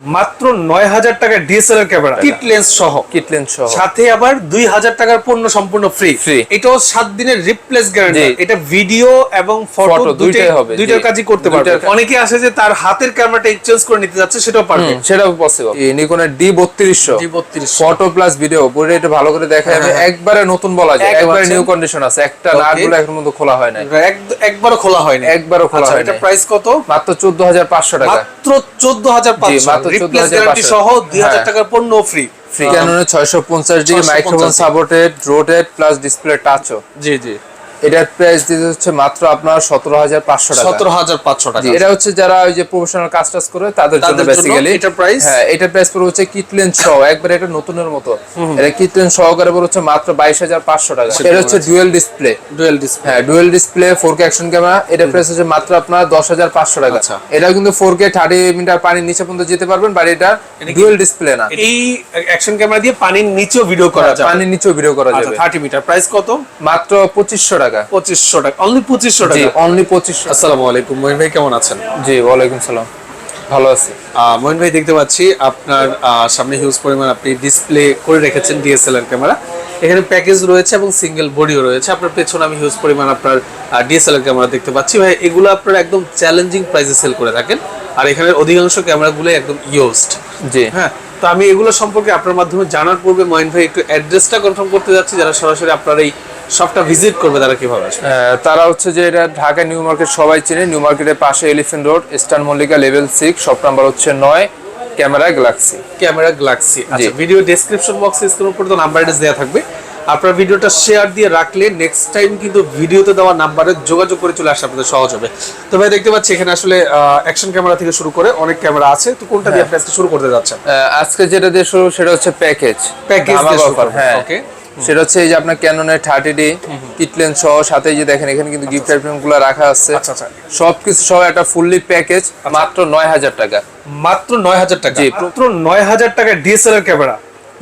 মাত্র নয় হাজার টাকা ডিএসএলআর ক্যামেরা। কিট লেন্স সহ। কিট লেন্স সহ। সাথে আবার দুই হাজার টাকার পণ্য সম্পূর্ণ ফ্রি Free। এটাও সাত দিনের রিপ্লেস গ্যারান্টি এটা ভিডিও এবং ফটো দুইটাই হবে, দুইটার কাজই করতে পারবে। অনেকে আসে যে তার হাতের ক্যামেরাটা এক্সচেঞ্জ করে নিতে যাচ্ছে সেটাও পারবে সেটাও পসিবল এই নিকনের ডি বত্রিশশো। জি বত্রিশ ফটো প্লাস ভিডিও বইটা একটু ভালো করে দেখা যাবে। হ্যাঁ। একবারে নতুন বলা যায়। একবারে নিউ কন্ডিশন আছে। একটা. নাটগুলো এখন মধ্যে খোলা হয় না একবারও খোলা হয়নি। একবারও খোলা আচ্ছা, হয় এটা প্রাইস কত? মাত্র চোদ্দ হাজার পাঁচশো টাকা। মাত্র চোদ্দ হাজার পাঁচশো। মাত্র রিপ্লেস গ্যারান্টি সহ দুই হাজার হ্যাঁ। টাকার পণ্য ফ্রি ফ্রি ক্যাননের ছয়শো পঞ্চাশ degree 650 microphone supported rotated plus display টাচও জি জি। এটার প্রাইস দিতে হচ্ছে মাত্র আপনার সতেরো হাজার পাঁচশো টাকা। সতেরো হাজার পাঁচশো টাকা। এটা হচ্ছে যারা ওই যে প্রফেশনাল কাজ টাজ করে তাদের জন্য বেসিক্যালি এটার price? হ্যাঁ প্রাইস পড়বে হচ্ছে কিটলেন সহ একবার এটা নতুনের মতো। এটা কিটলেন সহকারে পড়বে হচ্ছে মাত্র বাইশ হাজার পাঁচশো টাকা। এটা হচ্ছে ডুয়েল ডিসপ্লে ডুয়েল ডিসপ্লে হ্যাঁ dual display four K action camera এটা প্রাইস হচ্ছে মাত্র আপনার দশ হাজার পাঁচশো টাকা। আচ্ছা। এটা কিন্তু ফোর কে থার্টি মিটার পানির নিচে পর্যন্ত যেতে পারবেন বাট এটা ডুয়েল ডিসপ্লে না। এই অ্যাকশন ক্যামেরা দিয়ে পানির নিচেও ভিডিও করা যায় পানির নিচেও ভিডিও করা আচ্ছা যাবে। Thirty metre. প্রাইস কত? মাত্র পঁচিশশো টাকা। পঁচিশশো টাকা। অনলি পঁচিশশো টাকা। অনলি পঁচিশশো আসসালামু আলাইকুম। মহিন ভাই কেমন আছেন? জি ওয়ালাইকুম সালাম। ভালো আছি। মহিন ভাই দেখতে পাচ্ছি আপনার সামনে হিউজ পরিমাণ আপনি ডিসপ্লে করে রেখেছেন ডিএসএলআর ক্যামেরা এখানে প্যাকেজ রয়েছে এবং সিঙ্গেল বডিও রয়েছে। আপনার পেছনে আমি হিউজ পরিমাণ আপনার ডিএসএলআর ক্যামেরা দেখতে পাচ্ছি। ভাই এগুলো আপনারা একদম চ্যালেঞ্জিং প্রাইসে সেল করে থাকেন। আর এখানের অধিকাংশ ক্যামেরাগুলো একদম ইউজড জি। হ্যাঁ তো আমি এগুলো সম্পর্কে আপনার মাধ্যমে জানার পূর্বে মহিন ভাই একটু অ্যাড্রেসটা কনফার্ম করতে যাচ্ছি যারা সরাসরি আপনার এই শপটা ভিজিট করবে তারা কীভাবে তারা হচ্ছে যে এটা ঢাকা নিউ মার্কেট সবাই চেনে। নিউ মার্কেটের পাশে Elephant Road Eastern Mallika level six shop number হচ্ছে নয় ক্যামেরা গ্যালাক্সি ক্যামেরা গ্যালাক্সি আচ্ছা ভিডিও ডেসক্রিপশন বক্সে স্ক্রিন উপরে তো নাম্বার দেওয়া থাকবে। আপনার ভিডিওটা শেয়ার দিয়ে রাখলে নেক্সট টাইম কিন্তু ভিডিওতে দেওয়া নাম্বারে যোগাযোগ করে চলে আসা আপনাদের সহজ হবে। তো ভাই দেখতে পাচ্ছি এখানে আসলে অ্যাকশন ক্যামেরা থেকে শুরু করে অনেক ক্যামেরা আছে। তো কোনটা দিয়ে আপনি আজকে শুরু করতে যাচ্ছেন? আজকে যেটা দিয়ে শুরু সেটা হচ্ছে প্যাকেজ প্যাকেজ হ্যাঁ। ওকে সেটা হচ্ছে এই যে আপনার ক্যাননের থার্টি ডি কিটলেন সহ সাথে যে দেখেন এখানে কিন্তু গিফট আইটেমগুলো রাখা আছে। আচ্ছা আচ্ছা। সবকিছু সহ একটা ফুললি প্যাকেজ মাত্র নয় হাজার টাকা। মাত্র নয় হাজার টাকা। মাত্র নয় হাজার টাকা ডিএসএলআর ক্যামেরা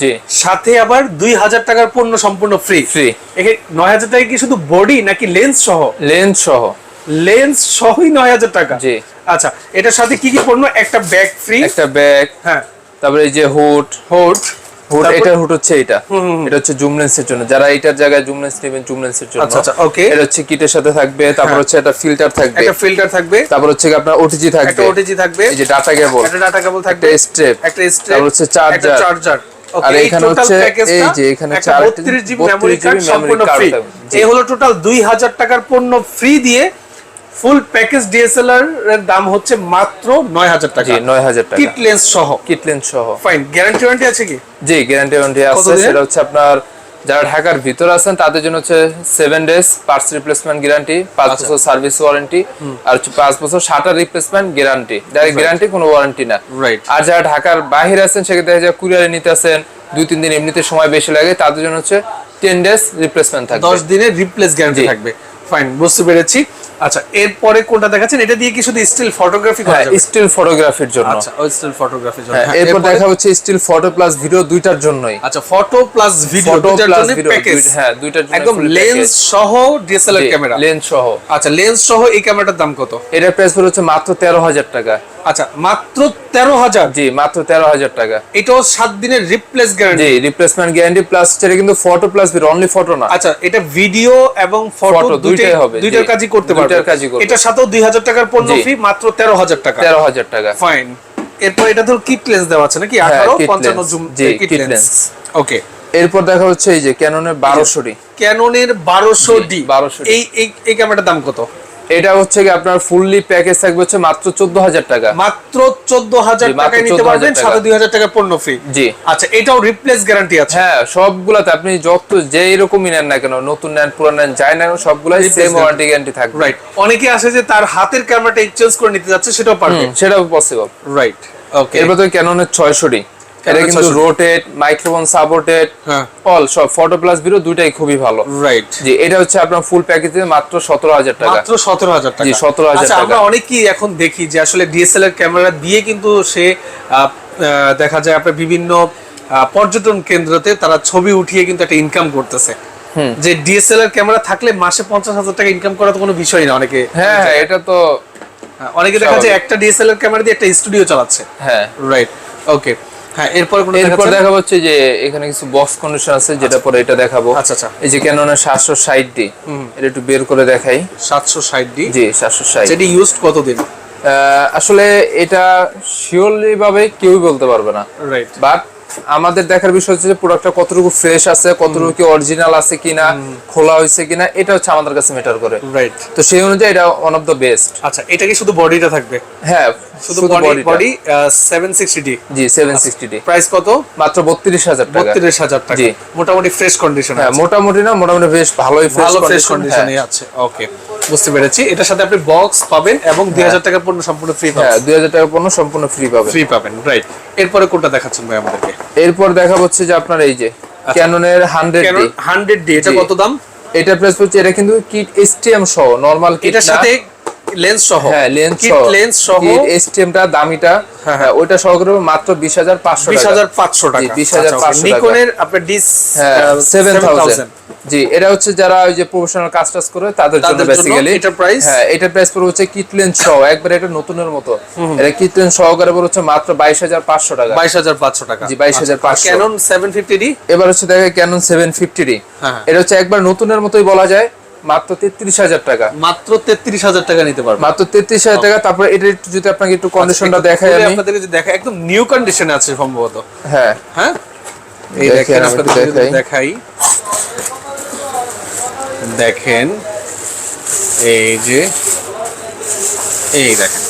জি। সাথে আবার দুই হাজার টাকার পণ্য সম্পূর্ণ ফ্রি ফ্রি নয় হাজার টাকা কি শুধু বডি নাকি লেন্স সহ? লেন্স সহ। লেন্স সহই নয় হাজার টাকা। জি। আচ্ছা এটার সাথে কি কি পণ্য? একটা ব্যাগ ফ্রি একটা ব্যাগ হ্যাঁ। তারপরে এই যে হুড হোড হুড তারপর- হুড হচ্ছে এটা এটা হচ্ছে জুম লেন্সের জন্য। যারা এটার জায়গায় জুম লেন্স নেবেন জুম লেন্সের জন্য। আচ্ছা, আচ্ছা, okay. এটা হচ্ছে কিটের সাথে থাকবে তারপর হ্যাঁ। হচ্ছে একটা ফিল্টার থাকবে। একটা ফিল্টার থাকবে। তারপর হচ্ছে আপনার ওটিজি একটা থাকবে। ওটিজি থাকবে। এই যে ডাটা কেবল। একটা ডাটা কেবল থাকবে। একটা স্ট্রেপ একটা স্ট্রেপ তারপর হচ্ছে চার্জার চার্জার আর এখানে হচ্ছে এই যে এখানে চার- 32 জিবি মেমরি 32 কার্ড সম্পূর্ণ ফ্রি এই হলো টোটাল 2000 টাকার পণ্য ফ্রি দিয়ে ফুল প্যাকেজ ডিএসএলআর এর দাম হচ্ছে মাত্র 9000 টাকা। জি নয় হাজার টাকা। কিট লেন্স সহ। কিট লেন্স সহ। ফাইন গ্যারান্টি ওয়ারেন্টি আছে কি? জি গ্যারান্টি ওয়ারেন্টি আছে। সেটা হচ্ছে আপনার যারা ঢাকার ভিতরে আছেন তাদের জন্য হচ্ছে seven days parts replacement guarantee পাঁচ আচ্ছা। বছর সার্ভিস ওয়ারেন্টি আর হচ্ছে পাঁচ বছর shutter replacement guarantee direct guarantee কোনো ওয়ারেন্টি না। Right. আর যারা ঢাকার বাইরে আছেন সেক্ষেত্রে দেখা যায় কুরিয়ারে নিতে আছেন দুই তিন দিন এমনিতে সময় বেশি লাগে তাদের জন্য হচ্ছে টেন ডেজ রিপ্লেসমেন্ট থাকবে। 10 দিনের রিপ্লেস গ্যারান্টি থাকবে। ফাইন বুঝতে পেরেছি। আচ্ছা এরপরে কোনটা দেখাচ্ছেন? এটা দিয়ে কি শুধু স্টিল ফটোগ্রাফি করা হ্যাঁ যাবে? স্টিল ফটোগ্রাফির জন্য। আচ্ছা ওই স্টিল ফটোগ্রাফির জন্য। হ্যাঁ, হ্যাঁ, এরপর দেখা হচ্ছে স্টিল ফটো প্লাস ভিডিও দুইটার জন্যই। আচ্ছা ফটো প্লাস ভিডিও প্লাস জন্য প্যাকেজ হ্যাঁ দুইটার জন্য একদম লেন্স সহ ডিএসএলআর ক্যামেরা লেন্স সহ। আচ্ছা লেন্স সহ এই ক্যামেরাটার দাম কত? এটার প্রাইস হচ্ছে মাত্র তেরো হাজার টাকা। আচ্ছা মাত্র তেরো হাজার? জি মাত্র তেরো হাজার টাকা। এটাও সাত দিনের রিপ্লেস গ্যারান্টি জি রিপ্লেসমেন্ট গ্যারান্টি প্লাস সেটা কিন্তু photo plus video only photo না। আচ্ছা এটা ভিডিও এবং ফটো Photo দুইটাই হবে দুইটার কাজই করতে পারবে। দুইটার কাজই করবে। সাথেও হাজার টাকার পণ্য ফি মাত্র তেরো হাজার টাকা। তেরো হাজার টাকা। ফাইন এরপর এটা ধর কিট লেন্স দেওয়া আছে নাকি? আঠারো kit পঞ্চান্ন lens, zoom kit lens okay এরপর দেখা হচ্ছে এই যে ক্যাননের বারোশো ডি ক্যাননের বারোশো ডি বারোশো এই এই- এই ক্যামেরাটার দাম কত? এটা হচ্ছে কি আপনার ফুললি প্যাকেজ থাকবে হচ্ছে মাত্র চোদ্দ হাজার টাকা। মাত্র চোদ্দ হাজার জি, মাত্র টাকায় নিতে পারবেন টাকা। সাথে দুই হাজার টাকার পণ্য ফ্রি জি। আচ্ছা এটাও রিপ্লেস গ্যারান্টি আছে। হ্যাঁ সবগুলাতে আপনি যত যে এরকমই নেন না কেন নতুন নেন পুরান নেন যাই না কেন সবগুলাই সেম ওয়ারেন্টি গ্যারান্টি থাকবে। রাইট অনেকে আসে যে তার হাতের ক্যামেরাটা এক্সচেঞ্জ করে নিতে যাচ্ছে সেটাও পারবে। সেটাও পসিবল রাইট ওকে এরপর তো ক্যাননের ছয়শো ডি এটা কিন্তু রোটেট মাইক্রোফোন সাপোর্টেড অল সব ফটো প্লাস ভিডিও দুইটাই খুবই ভালো। রাইট জি এটা হচ্ছে আপনার ফুল প্যাকেজে মাত্র সতেরো হাজার টাকা। মাত্র সতেরো হাজার টাকা। জি, 17,000 আচ্ছা টাকা। আমরা অনেকেই এখন দেখি যে আসলে ডিএসএলআর ক্যামেরা দিয়ে কিন্তু সে দেখা যায় আপনার বিভিন্ন পর্যটন কেন্দ্রতে তারা ছবি উঠিয়ে কিন্তু একটা ইনকাম করতেছে। যে ডিএসএলআর ক্যামেরা থাকলে মাসে পঞ্চাশ হাজার টাকা ইনকাম করা তো কোনো বিষয় না অনেকে। হ্যাঁ হ্যাঁ এটা তো অনেকে দেখা যায় একটা ডিএসএলআর ক্যামেরা দিয়ে একটা স্টুডিও চালাচ্ছে। হ্যাঁ। রাইট ওকে হ্যাঁ এরপরে কোনো এরপর? দেখাবো হচ্ছে যে এখানে কিছু বক্স কন্ডিশন আছে যেটা পরে এটা দেখাবো। আচ্ছা, আচ্ছা। এই যে ক্যাননের সাতশো ষাট ডি এটা একটু বের করে দেখাই। 760 ডি জি সাতশো ষাট। যেটি ইউজড কতদিন? আসলে এটা শিওরলি ভাবে কেউই বলতে পারবে না। রাইট বাট আমাদের দেখার বিষয় হচ্ছে যে প্রোডাক্টটা কতটুকু ফ্রেশ আছে কতটুকু কি অরিজিনাল আছে কিনা খোলা হয়েছে কিনা এটা হচ্ছে আমাদের কাছে ম্যাটার করে। রাইট তো সেই অনুযায়ী এটা ওয়ান অফ দ্য বেস্ট আচ্ছা এটা কি শুধু বডিটা থাকবে? হ্যাঁ শুধু শুধু বডি বডি বডি 760 ডি জি সেভেন সিক্সটি ডি প্রাইস কত? মাত্র বত্রিশ হাজার টাকা। 32000 টাকা। মোটামুটি ফ্রেশ কন্ডিশন হ্যাঁ মোটামুটি না মোটামুটি বেশ ভালোই ফ্রেশ ফ্রেশ কন্ডিশনে আছে। ওকে বুঝতে পেরেছি। এটার সাথে আপনি বক্স পাবেন এবং 2000 টাকার পণ্য সম্পূর্ণ ফ্রি হ্যাঁ পাবেন দুই হাজার টাকা পণ্য সম্পূর্ণ ফ্রি পাবে ফ্রি পাবেন রাইট এরপরে কোনটা দেখাচ্ছেন ভাই আমাদেরকে? এরপর দেখা হচ্ছে যে আপনার এই যে ক্যাননের হান্ড্রেড 100 ডি এটা কত দাম? এটা প্রাইস হচ্ছে এটা কিন্তু কিট এসটিএম সহ নরমাল কিট এটার সাথে লেন্স সহ। হ্যাঁ লেন্স সহ। লেন্স সহ। দামিটা হ্যাঁ, হ্যাঁ। ওইটা সহ করে মাত্র বিশ হাজার পাঁচশো টাকা। 20500 টাকা। জি, 20500 টাকা। নিকনের আপনার ডিস হ্যাঁ সেভেন থাউজেন্ড জি এটা হচ্ছে যারা ওই যে প্রফেশনাল কাজ টাজ করে তাদের জন্য বেসিক্যালি এটার price? হ্যাঁ এটার প্রাইস পড়বে হচ্ছে কিট লেন্স সহ একবার এটা নতুনের মতো। এটা সহকারে হচ্ছে মাত্র বাইশ হাজার পাঁচশো টাকা। 22500 টাকা। জি, 22,500 ক্যানন 750 ডি এবার হচ্ছে দেখে ক্যানন সেভেন ফিফটি ডি হ্যাঁ। এটা হচ্ছে একবার নতুনের মতোই বলা যায়। মাত্র তেত্রিশ হাজার টাকা। মাত্র 33000 টাকা নিতে পারবেন মাত্র তেত্রিশ হাজার টাকা তারপরে এটা একটু যদি আপনাকে একটু কন্ডিশনটা দেখাই খুলে আমি। আপনাদেরকে যদি দেখা একদম নিউ কন্ডিশনে আছে সম্ভবত। হ্যাঁ। হ্যাঁ? এই দেখেন, আপনাদের দেখাই। দেখেন এই যে এই দেখেন।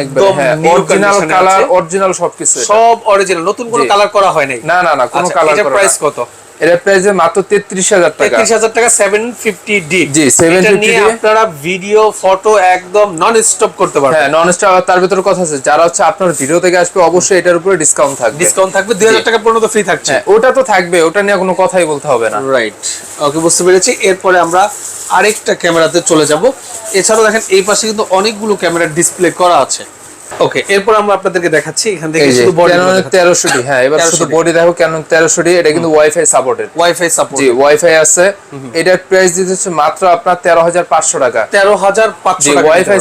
একদম হ্যাঁ অরিজিনাল কালার অরিজিনাল সবকিছু সব অরিজিনাল নতুন কোনো কালার করা হয় নাই। না না না কোনো আচ্ছা, কালার করা প্রাইস কত? এটার প্রাইস মাত্র তেত্রিশ হাজার টাকা। তেত্রিশ হাজার টাকা seven fifty D G, 750D নিয়ে আপনারা ভিডিও ফটো একদম নন স্টপ করতে পারবেন। হ্যাঁ নন স্টপ তার ভিতরে কথা আছে যারা হচ্ছে আপনার ভিডিও থেকে আসবে অবশ্যই এটার উপরে ডিসকাউন্ট থাকবে। ডিসকাউন্ট থাকবে দুই হাজার টাকা পর্যন্ত ফ্রি থাকছে। হ্যাঁ ওটা তো থাকবে ওটা নিয়ে কোনো কথাই বলতে হবে না। রাইট ওকে বুঝতে পেরেছি। এরপরে আমরা আরেকটা ক্যামেরাতে চলে যাব। এছাড়াও দেখেন এই পাশে কিন্তু অনেকগুলো ক্যামেরার ডিসপ্লে করা আছে। ওকে এরপর আমরা আপনাদেরকে দেখাচ্ছি এখান থেকে শুধু বডি ক্যানন তেরোশো হ্যাঁ এবার শুধু বডি দেখো তেরোশো ডি এটা কিন্তু ওয়াইফাই সাপোর্টেড ওয়াইফাই সাপোর্ট জি ওয়াইফাই আছে। এটার প্রাইস দিতে হচ্ছে মাত্র আপনার তেরো হাজার পাঁচশো টাকা। তেরো হাজার পাঁচশো জি, Wi-Fi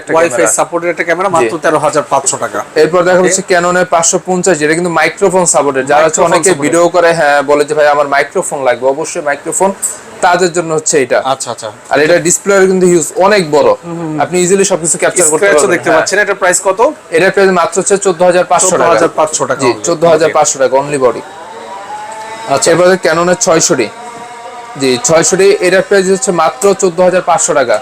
একটা ওয়াইফাই। সাপোর্টের একটা ক্যামেরা মাত্র তেরো হাজার পাঁচশো টাকা। এরপর দেখা যাচ্ছে ক্যাননের পাঁচশো পঞ্চাশ যেটা কিন্তু মাইক্রোফোন সাপোর্টেড যারা Microphone অনেকে ভিডিও করে হ্যাঁ বলে যে ভাই আমার মাইক্রোফোন লাগবে। অবশ্যই মাইক্রোফোন তাদের জন্য হচ্ছে এটা। আচ্ছা আচ্ছা। আর এটা ডিসপ্লে কিন্তু হিউজ অনেক বড়। আপনি ইজিলি সবকিছু ক্যাপচার করতে পারবেন। দেখতে হ্যাঁ। পাচ্ছেন। এটার প্রাইস কত? এটার প্রাইস মাত্র হচ্ছে চোদ্দ হাজার পাঁচশো চোদ্দ টাকা হাজার পাঁচশো টাকা জি only। চোদ্দ হাজার Okay. পাঁচশো টাকা অনলি বডি আচ্ছা। এরপর ক্যাননের ছয়শো ডি জি ছয়শো ডি এটার প্রাইস হচ্ছে মাত্র চোদ্দ হাজার পাঁচশো টাকা।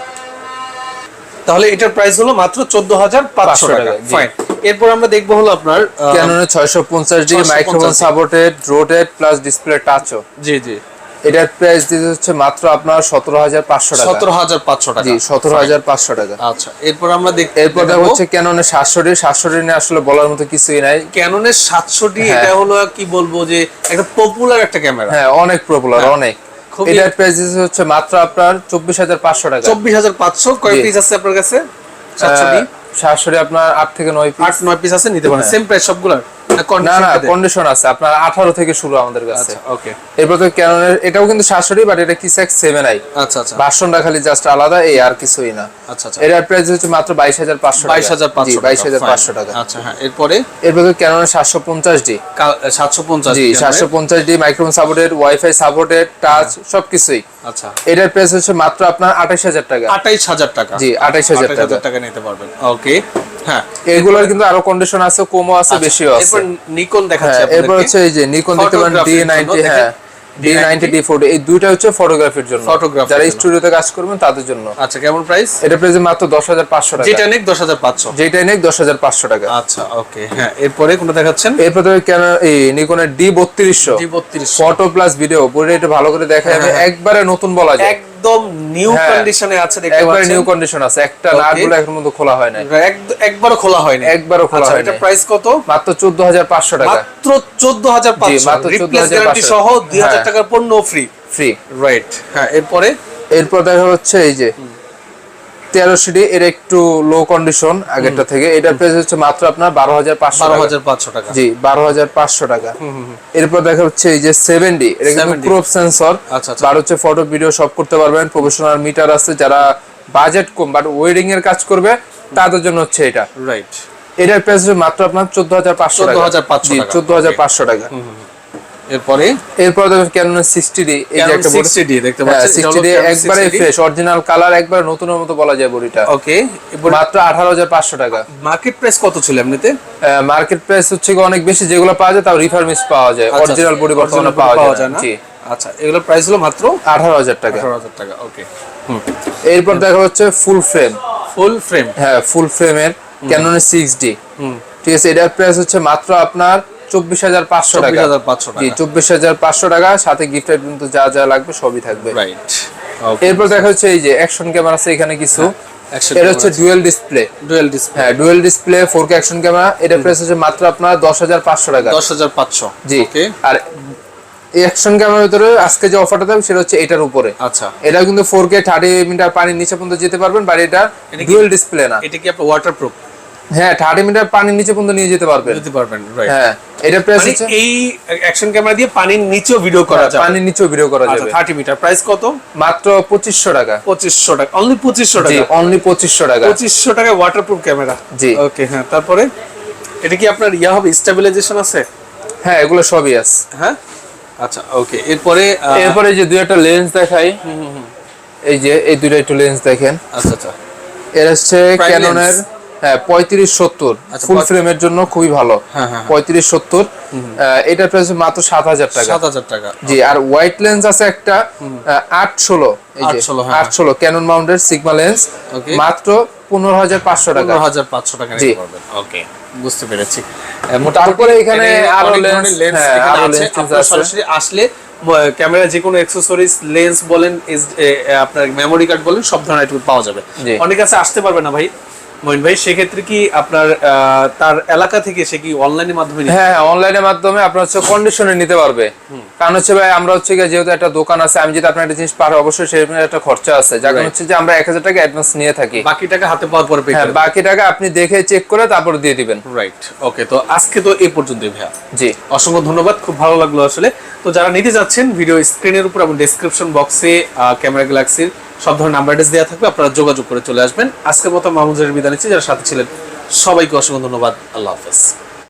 তাহলে এটার প্রাইস হলো মাত্র চোদ্দ হাজার পাঁচশো টাকা। টাকা, ফাইন এরপর আমরা দেখব হলো আপনার ক্যাননের ছয়শো পঞ্চাশ D 650 microphone supported rotated plus display টাচও জি জি। এটার প্রাইস দিতে হচ্ছে মাত্র আপনার সতেরো হাজার পাঁচশো টাকা। সতেরো হাজার পাঁচশো টাকা। জি সতেরো হাজার পাঁচশো টাকা। আচ্ছা এরপর আমরা দেখ এরপর দেখা হচ্ছে ক্যাননের সাতশো ডি সাতশো ডি নিয়ে আসলে বলার মতো কিছুই নাই। ক্যাননের সাতশো ডি হ্যাঁ। এটা হলো কি বলব যে একটা পপুলার একটা ক্যামেরা হ্যাঁ অনেক পপুলার হ্যাঁ। অনেক। এটার প্রাইস দিতে হচ্ছে মাত্র আপনার চব্বিশ হাজার পাঁচশো টাকা। চব্বিশ হাজার পাঁচশো কয় পিস আছে আপনার কাছে? সাতশো ডি সাতশো ডি আপনার আট থেকে নয় পিস আট নয় পিস আছে নিতে পারেন। সেম প্রাইস সবগুলার। না না? কন্ডিশন আছে। আপনার আঠারো থেকে শুরু আমাদের কাছে। আচ্ছা ওকে এরপর তো ক্যাননের এটাও কিন্তু সাতশো ডি বাট এটা কি সেভেন আই আচ্ছা আচ্ছা। বাসনটা খালি জাস্ট আলাদা এই আর কিছুই না। আচ্ছা আচ্ছা। এটার প্রাইস হচ্ছে মাত্র বাইশ হাজার পাঁচশো বাইশ হাজার পাঁচশো বাইশ হাজার পাঁচশো টাকা। আচ্ছা হ্যাঁ এরপরে? এরপর তো ক্যাননের সাতশো পঞ্চাশ ডি সাতশো পঞ্চাশ জি সাতশো পঞ্চাশ D microphone supported WiFi supported touch সবকিছুই। আচ্ছা। এটার প্রাইস হচ্ছে মাত্র আপনার আঠাশ হাজার টাকা। আঠাইশ হাজার টাকা। জি, 28,000 28,000 টাকা। টাকা নিতে পারবেন। ওকে হ্যাঁ। এগুলোর কিন্তু আরও কন্ডিশন আছে কমও আছে বেশিও আছে। এরপর নিকন দেখাচ্ছি হ্যাঁ এরপর হচ্ছে এই যে নিকন দেখতে পারেন Photography ডি র জন্য নাইনটি দেখেন। হ্যাঁ এই দুইটা হচ্ছে ফটোগ্রাফির জন্য। র যারা স্টুডিওতে কাজ করবেন তাদের জন্য। আচ্ছা কেমন প্রাইস এটা প্রাইস মাত্র দশ হাজার পাঁচশো টাকা। যেটা নেক দশ হাজার পাঁচশো। যেটা নেই দশ হাজার পাঁচশো টাকা। আচ্ছা ওকে হ্যাঁ এরপরে কোনটা দেখাচ্ছেন? এরপর কেন এই নিকনের ডি বত্রিশশো। জি বত্রিশ ফটো প্লাস ভিডিও পুরো এটা ভালো করে দেখায় আমি হ্যাঁ। একবারে নতুন বলা যায়। একদম নিউ হ্যাঁ। কন্ডিশনে আছে দেখতে পাচ্ছেন। একবার নিউ কন্ডিশন আছে। একটা. নাটগুলো এখন পর্যন্ত খোলা হয় নাই। একবারও খোলা হয়নি। একবারও খোলা আচ্ছা, হয় এটা প্রাইস কত? মাত্র চোদ্দ হাজার পাঁচশো টাকা। মাত্র চোদ্দ হাজার পাঁচশো। মাত্র রিপ্লেস 14,500 গ্যারান্টি সহ দুই হাজার হ্যাঁ। টাকার পণ্য ফ্রি ফ্রি রাইট হ্যাঁ এরপরে? এরপর দেখা হচ্ছে এই যে তেরো সিডি এর একটু লো কন্ডিশন আগেরটা থেকে। এটার প্রাইস হচ্ছে মাত্র আপনার বারো হাজার পাঁচশো বারো হাজার পাঁচশো টাকা। জি বারো হাজার পাঁচশো টাকা। এরপর দেখা হচ্ছে এই যে সেভেন ডি এটা কিন্তু ক্রপ সেন্সর আচ্ছা, আচ্ছা। বার হচ্ছে ফটো ভিডিও সব করতে পারবেন। প্রফেশনাল মিটার আছে যারা বাজেট কম বাট ওয়েডিং এর কাজ করবে তাদের জন্য হচ্ছে এটা। রাইট এটার প্রাইস মাত্র আপনার চোদ্দ হাজার পাঁচশো টাকা। 14,500 টাকা। চোদ্দ হাজার পাঁচশো টাকা। এরপরে? এরপর দেখেন ক্যানন ডি এই যে একটা বড়ি- 60D দেখতে হ্যাঁ পাচ্ছেন? ডি একবারে ফ্রেশ অরিজিনাল কালার একবারে নতুনের মতো বলা যায় বডিটা। ওকে মাত্র আঠারো হাজার পাঁচশো টাকা। মার্কেট প্রাইস কত ছিল এমনিতে? মার্কেট প্রাইস হচ্ছে অনেক বেশি যেগুলো পাওয়া যায় তাও রিফার্মিস পাওয়া যায়। অরিজিনাল বডি বর্তমানে পাওয়া যায় না। জি। আচ্ছা এগুলোর প্রাইস হলো মাত্র? আঠারো হাজার টাকা। আঠারো হাজার টাকা ওকে এরপর দেখা হচ্ছে ফুল ফ্রেম ফুল ফ্রেম হ্যাঁ ফুল ফ্রেমের ক্যাননের সিক্স ডি ঠিক আছে এটার প্রাইস হচ্ছে মাত্র আপনার চব্বিশ হাজার পাঁচশো টাকা। 24,500 জি টাকা। চব্বিশ হাজার পাঁচশো টাকা। সাথে গিফটের কিন্তু যা যা লাগবে সবই থাকবে। রাইট এরপর দেখা হচ্ছে এই যে অ্যাকশন ক্যামেরা আছে এখানে কিছু। এটা হচ্ছে ডুয়েল ডিসপ্লে ডুয়েল ডিসপ্লে হ্যাঁ dual display four action camera এটা প্রাইস হচ্ছে মাত্র আপনার দশ হাজার পাঁচশো টাকা। দশ হাজার পাঁচশো। জি। ওকে আর এই অ্যাকশন ক্যামেরার ভিতরে আজকে যে অফারটা দেবে সেটা হচ্ছে এটার উপরে। আচ্ছা। এটা কিন্তু ফোর কে থার্টি মিটার পানির নিচে পর্যন্ত যেতে পারবেন বাট এটা ডুয়েল ডিসপ্লে না। এটা কি আপনি ওয়াটারপ্রুফ হ্যাঁ থার্টি মিটার পানির নিচে পর্যন্ত নিয়ে যেতে পারবেন। দিতে পারবেন রাইট হ্যাঁ এটা প্রাইস মানে হচ্ছে। এই অ্যাকশন ক্যামেরা দিয়ে পানির নিচেও ভিডিও করা যায় পানির নিচেও ভিডিও করা আচ্ছা যাবে। থার্টি মিটার প্রাইস কত? মাত্র পঁচিশশো টাকা। পঁচিশশো টাকা অনলি পঁচিশশো জি অনলি পঁচিশশো টাকা। পঁচিশশো টাকা ওয়াটারপ্রুফ ক্যামেরা জি। ওকে হ্যাঁ তারপরে? এটা কি আপনার ইয়া হবে স্টেবিলাইজেশন আছে? হ্যাঁ এগুলো সবই আছে। হ্যাঁ? আচ্ছা ওকে এরপরে এরপরে যে দুই একটা লেন্স দেখাই। এই যে এই দুইটা একটু লেন্স দেখেন। আচ্ছা আচ্ছা। এর হচ্ছে ক্যাননের। হ্যাঁ পঁয়ত্রিশ সত্তর। আচ্ছা, ফুল ফ্রেমের জন্য খুবই ভালো। হ্যাঁ, হ্যাঁ, পঁয়ত্রিশ সত্তর। এটার প্রাইস মাত্র সাত হাজার টাকা। সাত হাজার টাকা। জি আর হোয়াইট লেন্স আছে একটা আট ষোলো। এই যে 816 হ্যাঁ। আট ষোলো ক্যানন মাউন্টের সিগমা লেন্স মাত্র পনেরো হাজার পাঁচশো টাকা। পনেরো হাজার পাঁচশো টাকা জি। ওকে বুঝতে পেরেছি। তারপরে এখানে আরও লেন্স হ্যাঁ, আরও আছে। lens আপনারা আছে। সরাসরি আসলে ক্যামেরা যে কোনো অ্যাক্সেসরিজ লেন্স বলেন আপনার মেমোরি কার্ড বলেন সব ধরনের পাওয়া যাবে। অনেক কাছে আসতে পারবে না ভাই। মইন ভাই সেক্ষেত্রে কি আপনার তার এলাকা থেকে সে কি অনলাইনের মাধ্যমে হ্যাঁ অনলাইনের মাধ্যমে আপনার হচ্ছে কন্ডিশনে নিতে পারবে। কারণ হচ্ছে ভাই আমরা হচ্ছে যেহেতু একটা দোকান আছে আমি যদি আপনার একটা জিনিস পারো অবশ্যই একটা খরচা আছে। যার কারণে. হচ্ছে যে আমরা এক হাজার টাকা অ্যাডভান্স নিয়ে থাকি। বাকি টাকা হাতে পাওয়ার পরে হ্যাঁ বাকি টাকা আপনি দেখে চেক করে তারপর দিয়ে দিবেন। রাইট ওকে তো আজকে তো এই পর্যন্তই ভাইয়া। জি। অসংখ্য ধন্যবাদ খুব ভালো লাগল আসলে। তো যারা নিতে যাচ্ছেন ভিডিও স্ক্রিনের উপর এবং ডেসক্রিপশন বক্সে ক্যামেরা গ্যালাক্সির সব ধরনের নাম্বার অ্যাড্রেস দেওয়া থাকবে, আপনারা যোগাযোগ করে চলে আসবেন। আজকের মতো মাহমুদের বিদায় নিচ্ছি, যারা সাথে ছিলেন, সবাইকে অসংখ্য ধন্যবাদ। আল্লাহ হাফেজ।